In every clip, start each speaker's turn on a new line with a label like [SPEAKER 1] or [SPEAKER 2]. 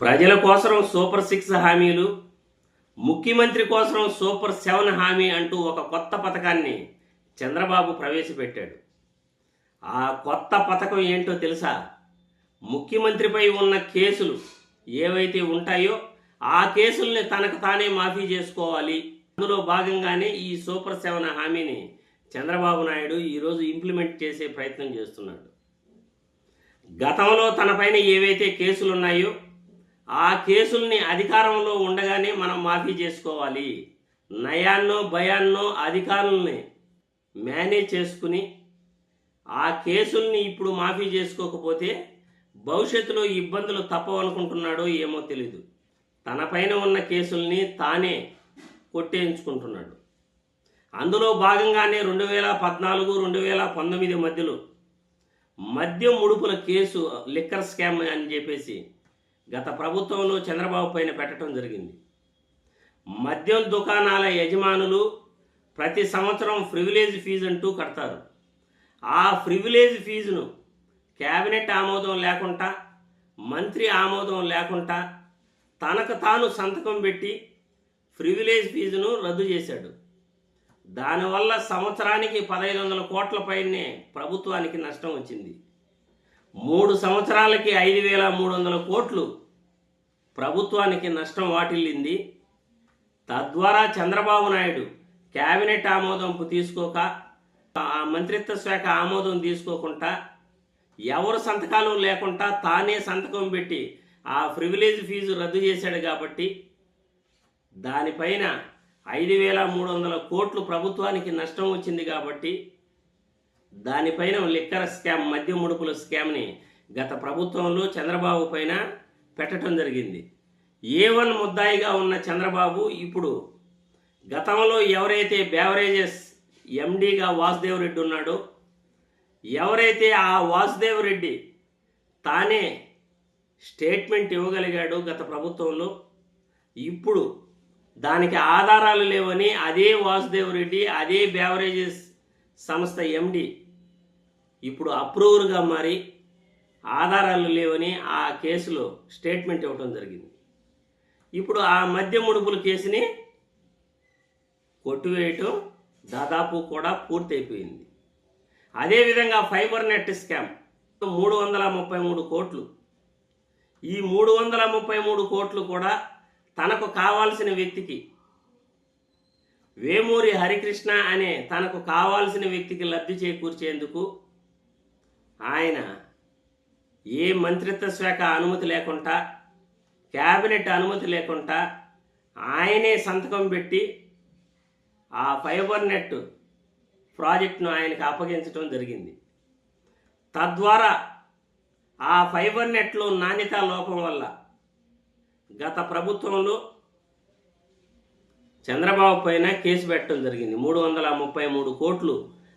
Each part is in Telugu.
[SPEAKER 1] ప్రజల కోసం సూపర్ సిక్స్ హామీలు ముఖ్యమంత్రి కోసం సూపర్ సెవెన్ హామీ అంటూ ఒక కొత్త పథకాన్ని చంద్రబాబు ప్రవేశపెట్టాడు. ఆ కొత్త పథకం ఏంటో తెలుసా? ముఖ్యమంత్రిపై ఉన్న కేసులు ఏవైతే ఉంటాయో ఆ కేసుల్ని తనకు తానే మాఫీ చేసుకోవాలి. అందులో భాగంగానే ఈ సూపర్ సెవెన్ హామీని చంద్రబాబు నాయుడు ఈరోజు ఇంప్లిమెంట్ చేసే ప్రయత్నం చేస్తున్నాడు. గతంలో తనపైన ఏవైతే కేసులు ఉన్నాయో ఆ కేసుల్ని అధికారంలో ఉండగానే మనం మాఫీ చేసుకోవాలి. నయాన్నో భయాన్నో అధికారుల్ని మేనేజ్ చేసుకుని ఆ కేసుల్ని ఇప్పుడు మాఫీ చేసుకోకపోతే భవిష్యత్తులో ఇబ్బందులు తప్పవనుకుంటున్నాడో ఏమో తెలీదు. తనపైన ఉన్న కేసుల్ని తానే కొట్టేయించుకుంటున్నాడు. అందులో భాగంగానే రెండు వేల పద్నాలుగు రెండు వేల పంతొమ్మిది మధ్యలో మద్యం ముడుపుల కేసు లిక్కర్ స్కామ్ అని చెప్పేసి గత ప్రభుత్వంలో చంద్రబాబు పైన పెట్టడం జరిగింది. మద్యం దుకాణాల యజమానులు ప్రతి సంవత్సరం ప్రివిలేజ్ ఫీజు అంటూ కడతారు. ఆ ప్రివిలేజ్ ఫీజును క్యాబినెట్ ఆమోదం లేకుండా మంత్రి ఆమోదం లేకుండా తనకు తాను సంతకం పెట్టి ప్రివిలేజ్ ఫీజును రద్దు చేశాడు. దానివల్ల సంవత్సరానికి పదహైదు వందల కోట్ల పైనే ప్రభుత్వానికి నష్టం వచ్చింది. మూడు సంవత్సరాలకి ఐదు వేల మూడు వందల కోట్లు ప్రభుత్వానికి నష్టం వాటిల్లింది. తద్వారా చంద్రబాబు నాయుడు కేబినెట్ ఆమోదం తీసుకోక ఆ మంత్రిత్వ శాఖ ఆమోదం తీసుకోకుండా ఎవరు సంతకాలు లేకుండా తానే సంతకం పెట్టి ఆ ప్రివిలేజ్ ఫీజు రద్దు చేశాడు కాబట్టి దానిపైన ఐదు వేల మూడు వందల కోట్లు ప్రభుత్వానికి నష్టం వచ్చింది కాబట్టి దానిపైన లిక్కర్ స్కామ్ మద్య ముడుపుల స్కామ్ని గత ప్రభుత్వంలో చంద్రబాబు పైన పెట్టడం జరిగింది. ఏ వన్ ముద్దాయిగా ఉన్న చంద్రబాబు ఇప్పుడు గతంలో ఎవరైతే బేవరేజెస్ ఎండీగా వాసుదేవ్ రెడ్డి ఉన్నాడో ఎవరైతే ఆ వాసుదేవ్ రెడ్డి తానే స్టేట్మెంట్ ఇవ్వగలిగాడు గత ప్రభుత్వంలో ఇప్పుడు దానికి ఆధారాలు లేవని అదే వాసుదేవ్ రెడ్డి అదే బేవరేజెస్ సంస్థ ఎండి ఇప్పుడు అప్రూవర్గా మారి ఆధారాలు లేవని ఆ కేసులో స్టేట్మెంట్ ఇవ్వడం జరిగింది. ఇప్పుడు ఆ మద్య ముడుపుల కేసుని కొట్టివేయటం దాదాపు కూడా పూర్తయిపోయింది. అదేవిధంగా ఫైబర్ నెట్ స్కామ్ మూడు వందల ముప్పై మూడు కోట్లు. ఈ మూడు వందల ముప్పై మూడు కోట్లు కూడా తనకు కావాల్సిన వ్యక్తికి వేమూరి హరికృష్ణ అనే తనకు కావాల్సిన వ్యక్తికి లబ్ధి చేకూర్చేందుకు ఆయన ఏ మంత్రిత్వ శాఖ అనుమతి లేకుండా క్యాబినెట్ అనుమతి లేకుండా ఆయనే సంతకం పెట్టి ఆ ఫైబర్ నెట్ ప్రాజెక్టును ఆయనకు అప్పగించడం జరిగింది. తద్వారా ఆ ఫైబర్ నెట్లో నాణ్యత లోపం వల్ల గత ప్రభుత్వంలో చంద్రబాబు పైన కేసు పెట్టడం జరిగింది. మూడు వందల ముప్పై మూడు కోట్లు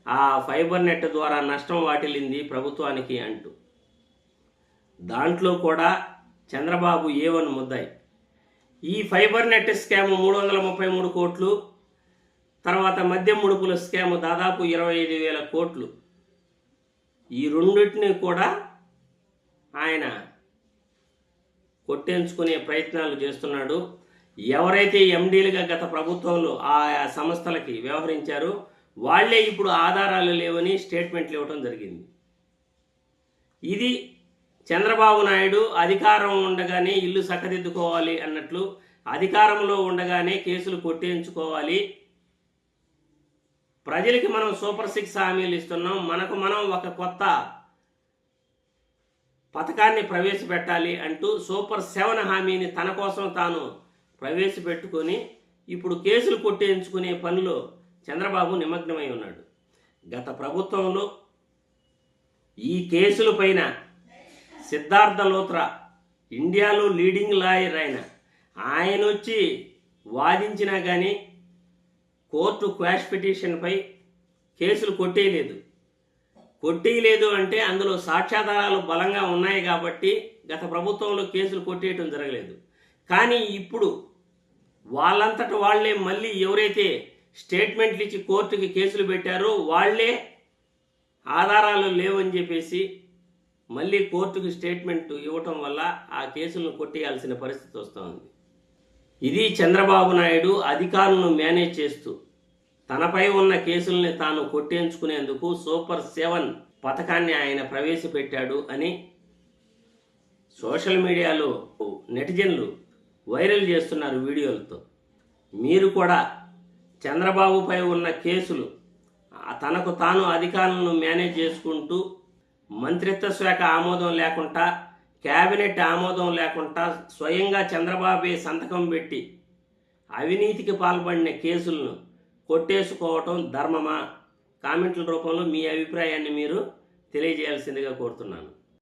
[SPEAKER 1] ఆ ఫైబర్ నెట్ ద్వారా నష్టం వాటిల్లింది ప్రభుత్వానికి అంటూ. దాంట్లో కూడా చంద్రబాబు ఏవన్ ముద్దాయి. ఈ ఫైబర్ నెట్ స్కామ్ మూడు వందల ముప్పై మూడు కోట్లు తర్వాత మద్యం ముడుపుల స్కామ్ దాదాపు ఇరవై ఐదు వేల కోట్లు. ఈ రెండింటిని కూడా ఆయన కొట్టేంచుకునే ప్రయత్నాలు చేస్తున్నాడు. ఎవరైతే ఎండీలుగా గత ప్రభుత్వంలో ఆ సంస్థలకి వ్యవహరించారో వాళ్ళే ఇప్పుడు ఆధారాలు లేవని స్టేట్మెంట్లు ఇవ్వడం జరిగింది. ఇది చంద్రబాబు నాయుడు అధికారం ఉండగానే ఇల్లు చక్కదిద్దుకోవాలి అన్నట్లు అధికారంలో ఉండగానే కేసులు కొట్టేయించుకోవాలి. ప్రజలకి మనం సూపర్ సిక్స్ హామీలు ఇస్తున్నాం. మనకు మనం ఒక కొత్త పథకాన్ని ప్రవేశపెట్టాలి అంటూ సూపర్ సెవెన్ హామీని తన కోసం తాను ప్రవేశపెట్టుకొని ఇప్పుడు కేసులు కొట్టేయించుకునే పనిలో చంద్రబాబు నిమగ్నమై ఉన్నాడు. గత ప్రభుత్వంలో ఈ కేసుల పైన సిద్ధార్థ లోత్రా ఇండియాలో లీడింగ్ లాయర్ ఆయన ఆయన వచ్చి వాదించినా కానీ కోర్టు క్వాష్ పిటిషన్పై కేసులు కొట్టేయలేదు. కొట్టేయలేదు అంటే అందులో సాక్ష్యాధారాలు బలంగా ఉన్నాయి కాబట్టి గత ప్రభుత్వంలో కేసులు కొట్టేయటం జరగలేదు. కానీ ఇప్పుడు వాళ్ళంతట వాళ్ళే మళ్ళీ ఎవరైతే స్టేట్మెంట్లు ఇచ్చి కోర్టుకి కేసులు పెట్టారో వాళ్ళే ఆధారాలు లేవని చెప్పేసి మళ్ళీ కోర్టుకి స్టేట్మెంట్ ఇవ్వటం వల్ల ఆ కేసులను కొట్టేయాల్సిన పరిస్థితి వస్తోంది. ఇది చంద్రబాబు నాయుడు అధికారులను మేనేజ్ చేస్తూ తనపై ఉన్న కేసుల్ని తాను కొట్టేంచుకునేందుకు సూపర్ సెవెన్ పథకాన్ని ఆయన ప్రవేశపెట్టాడు అని సోషల్ మీడియాలో నెటిజన్లు వైరల్ చేస్తున్నారు వీడియోలతో. మీరు కూడా చంద్రబాబుపై ఉన్న కేసులు తనకు తాను అధికారులను మేనేజ్ చేసుకుంటూ మంత్రిత్వ శాఖ ఆమోదం లేకుండా కేబినెట్ ఆమోదం లేకుండా స్వయంగా చంద్రబాబే సంతకం పెట్టి అవినీతికి పాల్పడిన కేసులను కొట్టేసుకోవటం ధర్మమా? కామెంట్ల రూపంలో మీ అభిప్రాయాన్ని మీరు తెలియజేయాల్సిందిగా కోరుతున్నాను.